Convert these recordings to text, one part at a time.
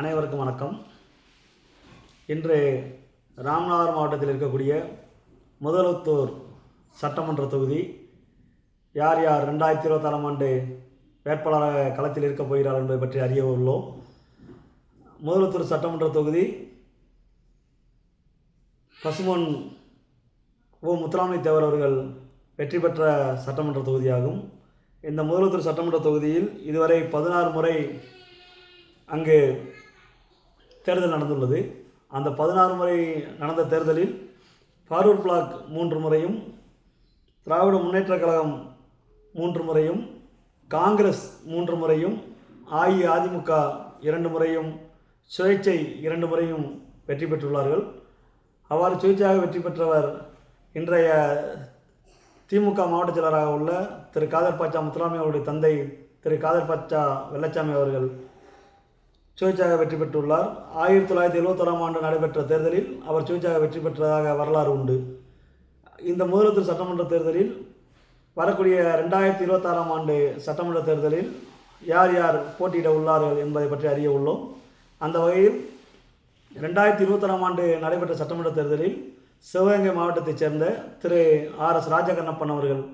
அனைவருக்கும் வணக்கம். இன்று ராமநாதர் மாவட்டத்தில் இருக்கக்கூடிய முதலுத்தூர் சட்டமன்ற தொகுதி யார் யார் ரெண்டாயிரத்தி இருபத்தாறாம் ஆண்டு வேட்பாளராக களத்தில் இருக்கப் போகிறார் என்பதை பற்றி அறிய உள்ளோம். முதலுத்தூர் சட்டமன்ற தொகுதி பசுமன் ஓ முத்துராமலை தேவர் அவர்கள் வெற்றி பெற்ற சட்டமன்ற தொகுதியாகும். இந்த முதலுத்தூர் சட்டமன்ற தொகுதியில் இதுவரை பதினாறு முறை அங்கு தேர்தல் நடந்துள்ளது. அந்த பதினாறு முறை நடந்த தேர்தலில் ஃபார்வர்ட் பிளாக் மூன்று முறையும் திராவிட முன்னேற்றக் கழகம் மூன்று முறையும் காங்கிரஸ் மூன்று முறையும் அஇஅதிமுக இரண்டு முறையும் சுயேட்சை இரண்டு முறையும் வெற்றி பெற்றுள்ளார்கள். அவ்வாறு சுயேட்சையாக வெற்றி பெற்றவர் இன்றைய திமுக மாவட்ட செயலராக உள்ள திரு காதர் பாச்சா முத்துராமி அவருடைய தந்தை திரு காதர் பாச்சா வெள்ளச்சாமி அவர்கள். சுயேட்சையாக வெற்றி பெற்றுள்ளார். ஆயிரத்தி தொள்ளாயிரத்தி எழுபத்தோராம் ஆண்டு நடைபெற்ற தேர்தலில் அவர் சுயேட்சையாக வெற்றி பெற்றதாக வரலாறு உண்டு. இந்த முதலத்தூர் சட்டமன்ற தேர்தலில் வரக்கூடிய ரெண்டாயிரத்தி இருபத்தாறாம் ஆண்டு சட்டமன்ற தேர்தலில் யார் யார் போட்டியிட உள்ளார்கள் என்பதை பற்றி அறிய உள்ளோம். அந்த வகையில் ரெண்டாயிரத்தி இருபத்தாறாம் ஆண்டு நடைபெற்ற சட்டமன்ற தேர்தலில் சிவகங்கை மாவட்டத்தைச் சேர்ந்த திரு ஆர் எஸ் ராஜகண்ணப்பன் அவர்கள்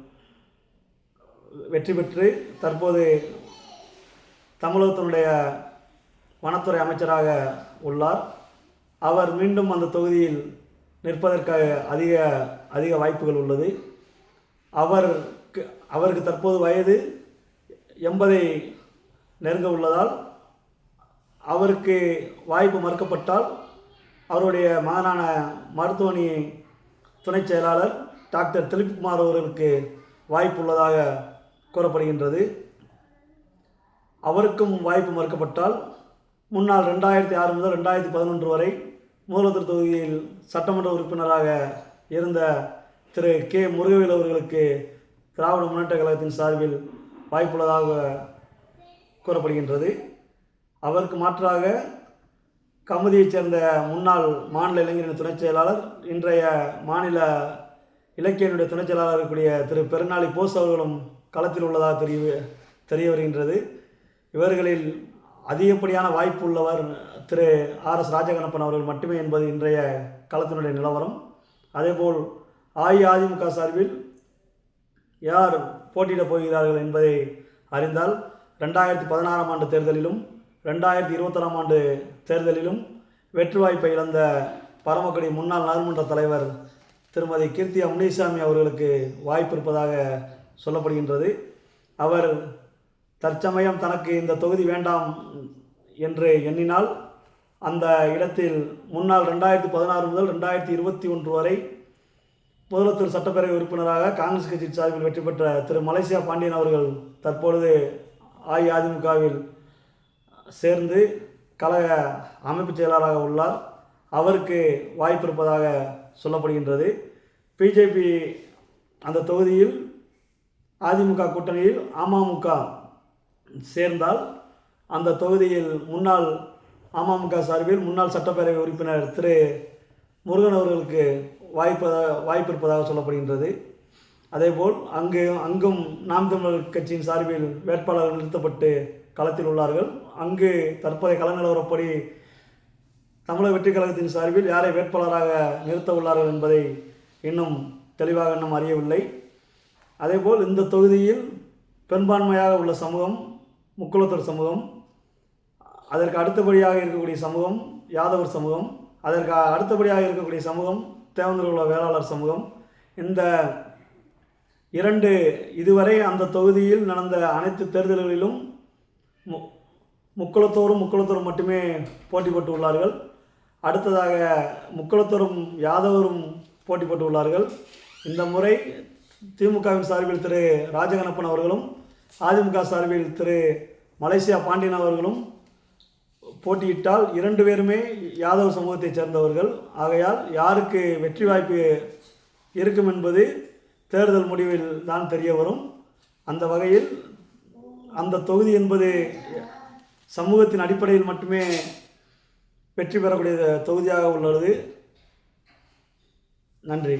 வெற்றி பெற்று தற்போது தமிழகத்தினுடைய வனத்துறை அமைச்சராக உள்ளார். அவர் மீண்டும் அந்த தொகுதியில் நிற்பதற்காக அதிக அதிக வாய்ப்புகள் உள்ளது. அவருக்கு அவருக்கு தற்போது வயது எண்பதை நெருங்க உள்ளதால் அவருக்கு வாய்ப்பு மறுக்கப்பட்டால் அவருடைய மகனான மருத்துவமனை துணைச் செயலாளர் டாக்டர் திலீப்குமார் அவர்களுக்கு வாய்ப்பு உள்ளதாக கூறப்படுகின்றது. அவருக்கும் வாய்ப்பு மறுக்கப்பட்டால் முன்னாள் ரெண்டாயிரத்தி ஆறு முதல் ரெண்டாயிரத்தி பதினொன்று வரை மூலத்தூர் தொகுதியில் சட்டமன்ற உறுப்பினராக இருந்த திரு கே முருகவேல் அவர்களுக்கு திராவிட முன்னேற்ற கழகத்தின் சார்பில் வாய்ப்புள்ளதாக கூறப்படுகின்றது. அவருக்கு மாற்றாக கமுதியைச் சேர்ந்த முன்னாள் மாநில இளைஞரின் துணைச் செயலாளர் இன்றைய மாநில இலக்கியனுடைய துணைச் செயலாளர் இருக்கக்கூடிய திரு பெருநாளி போஸ் அவர்களும் களத்தில் உள்ளதாக தெரிய தெரிய வருகின்றது. இவர்களில் அதிகப்படியான வாய்ப்பு உள்ளவர் திரு ஆர் எஸ் ராஜகணப்பன் அவர்கள் மட்டுமே என்பது இன்றைய களத்தினுடைய நிலவரம். அதேபோல் அஇஅதிமுக சார்பில் யார் போட்டியிடப் போகிறார்கள் என்பதை அறிந்தால் ரெண்டாயிரத்தி பதினாறாம் ஆண்டு தேர்தலிலும் ரெண்டாயிரத்தி இருபத்தாறாம் ஆண்டு தேர்தலிலும் வெற்றி வாய்ப்பை இழந்த பரமக்குடி முன்னாள் நாடாளுமன்ற தலைவர் திருமதி கீர்த்தியா முனிசாமி அவர்களுக்கு வாய்ப்பு இருப்பதாக சொல்லப்படுகின்றது. அவர் தற்சமயம் தனக்கு இந்த தொகுதி வேண்டாம் என்று எண்ணினால் அந்த இடத்தில் முன்னாள் ரெண்டாயிரத்தி பதினாறு முதல் ரெண்டாயிரத்தி இருபத்தி ஒன்று வரை முதலத்தூர் சட்டப்பேரவை உறுப்பினராக காங்கிரஸ் கட்சி சார்பில் வெற்றி பெற்ற திரு. மலேசியா பாண்டியன் அவர்கள் தற்பொழுது அஇஅதிமுகவில் சேர்ந்து கழக அமைப்புச் செயலாளராக உள்ளார். அவருக்கு வாய்ப்பு இருப்பதாக சொல்லப்படுகின்றது. பிஜேபி அந்த தொகுதியில் அதிமுக கூட்டணியில் அமமுக சேர்ந்தால் அந்த தொகுதியில் முன்னாள் அமமுக சார்பில் முன்னாள் சட்டப்பேரவை உறுப்பினர் திரு முருகன் அவர்களுக்கு வாய்ப்பு வாய்ப்பு இருப்பதாக சொல்லப்படுகின்றது. அதேபோல் அங்கு அங்கும் நாம் தமிழர் கட்சியின் சார்பில் வேட்பாளர்கள் நிறுத்தப்பட்டு களத்தில் உள்ளார்கள். அங்கு தற்போதைய கள நிலவரப்படி தமிழக வெற்றி கழகத்தின் சார்பில் யாரை வேட்பாளராக நிறுத்த உள்ளார்கள் என்பதை இன்னும் தெளிவாக இன்னும் அறியவில்லை. அதேபோல் இந்த தொகுதியில் பெரும்பான்மையாக உள்ள சமூகம் முக்குளத்தூர் சமூகம் அதற்கு அடுத்தபடியாக இருக்கக்கூடிய சமூகம் யாதவர் சமூகம் அதற்கு அடுத்தபடியாக இருக்கக்கூடிய சமூகம் தேவந்தூர் உள்ள வேளாளர் சமூகம். இந்த இரண்டு இதுவரை அந்த தொகுதியில் நடந்த அனைத்து தேர்தல்களிலும் மு முக்குளத்தோரும் முக்குளத்தோரும் மட்டுமே போட்டி போட்டு உள்ளார்கள். அடுத்ததாக முக்குளத்தோரும் யாதவரும் போட்டி போட்டு உள்ளார்கள். இந்த முறை திமுகவின் சார்பில் திரு ராஜகணப்பன் அவர்களும் அதிமுக சார்பில் திரு மலேசியா பாண்டியன் அவர்களும் போட்டியிட்டால் இரண்டு பேருமே யாதவ சமூகத்தைச் சேர்ந்தவர்கள். ஆகையால் யாருக்கு வெற்றி வாய்ப்பு இருக்கும் என்பது தேர்தல் முடிவில் தான் தெரிய வரும். அந்த வகையில் அந்த தொகுதி என்பது சமூகத்தின் அடிப்படையில் மட்டுமே வெற்றி பெறக்கூடிய தொகுதியாக உள்ளது. நன்றி.